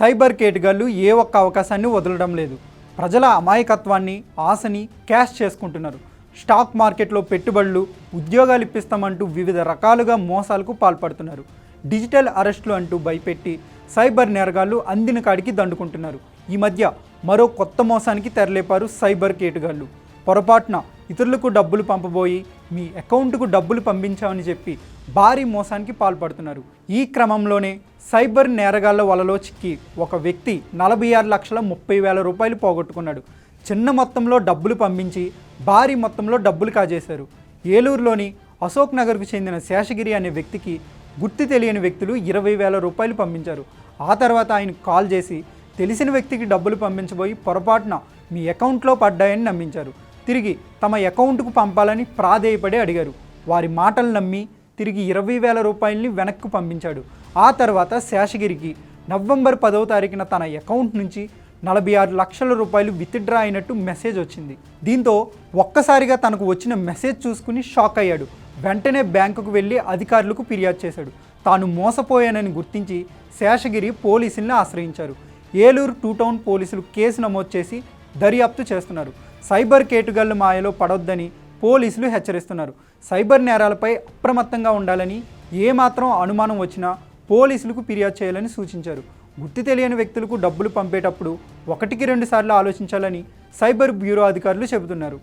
Cyber కేటుగాళ్ళు ఏ ఒక్క అవకాశాన్ని వదలడం లేదు. ప్రజల అమాయకత్వాన్ని ఆశని క్యాష్ చేసుకుంటున్నారు. స్టాక్ మార్కెట్లో పెట్టుబడులు ఉద్యోగాలు ఇప్పిస్తామంటూ వివిధ రకాలుగా మోసాలకు పాల్పడుతున్నారు. డిజిటల్ అరెస్టులు అంటూ భయపెట్టి సైబర్ నేరగాళ్ళు అందిన కాడికి దండుకుంటున్నారు. ఈ మధ్య మరో కొత్త మోసానికి తెరలేపారు సైబర్ కేటుగాళ్ళు. పొరపాటున ఇతరులకు డబ్బులు పంపబోయి మీ అకౌంట్కు డబ్బులు పంపించామని చెప్పి భారీ మోసానికి పాల్పడుతున్నారు. ఈ క్రమంలోనే సైబర్ నేరగాళ్ళ వలలో చిక్కి ఒక వ్యక్తి నలభై ఆరు లక్షల ముప్పై వేల రూపాయలు పోగొట్టుకున్నాడు. చిన్న మొత్తంలో డబ్బులు పంపించి భారీ మొత్తంలో డబ్బులు కాజేశారు. ఏలూరులోని అశోక్ నగర్కు చెందిన శేషగిరి అనే వ్యక్తికి గుర్తు తెలియని వ్యక్తులు ఇరవై వేల రూపాయలు పంపించారు. ఆ తర్వాత ఆయన కాల్ చేసి తెలిసిన వ్యక్తికి డబ్బులు పంపించబోయి పొరపాటున మీ అకౌంట్లో పడ్డాయని నమ్మించారు. తిరిగి తమ అకౌంట్కు పంపాలని ప్రాధేయపడి అడిగారు. వారి మాటలు నమ్మి తిరిగి ఇరవై వేల రూపాయలని వెనక్కు పంపించాడు. ఆ తర్వాత శేషగిరికి నవంబర్ పదవ తారీఖున తన అకౌంట్ నుంచి నలభై ఆరు లక్షల రూపాయలు విత్డ్రా అయినట్టు మెసేజ్ వచ్చింది. దీంతో ఒక్కసారిగా తనకు వచ్చిన మెసేజ్ చూసుకుని షాక్ అయ్యాడు. వెంటనే బ్యాంకుకు వెళ్ళి అధికారులకు ఫిర్యాదు చేశాడు. తాను మోసపోయానని గుర్తించి శేషగిరి పోలీసుల్ని ఆశ్రయించారు. ఏలూరు టూ టౌన్ పోలీసులు కేసు నమోదు చేసి దర్యాప్తు చేస్తున్నారు. సైబర్ కేటుగాళ్ళు మాయలో పడొద్దని పోలీసులు హెచ్చరిస్తున్నారు. సైబర్ నేరాలపై అప్రమత్తంగా ఉండాలని ఏమాత్రం అనుమానం వచ్చినా పోలీసులకు ఫిర్యాదు చేయాలని సూచించారు. గుర్తు తెలియని వ్యక్తులకు డబ్బులు పంపేటప్పుడు ఒకటికి రెండు సార్లు ఆలోచించాలని సైబర్ బ్యూరో అధికారులు చెబుతున్నారు.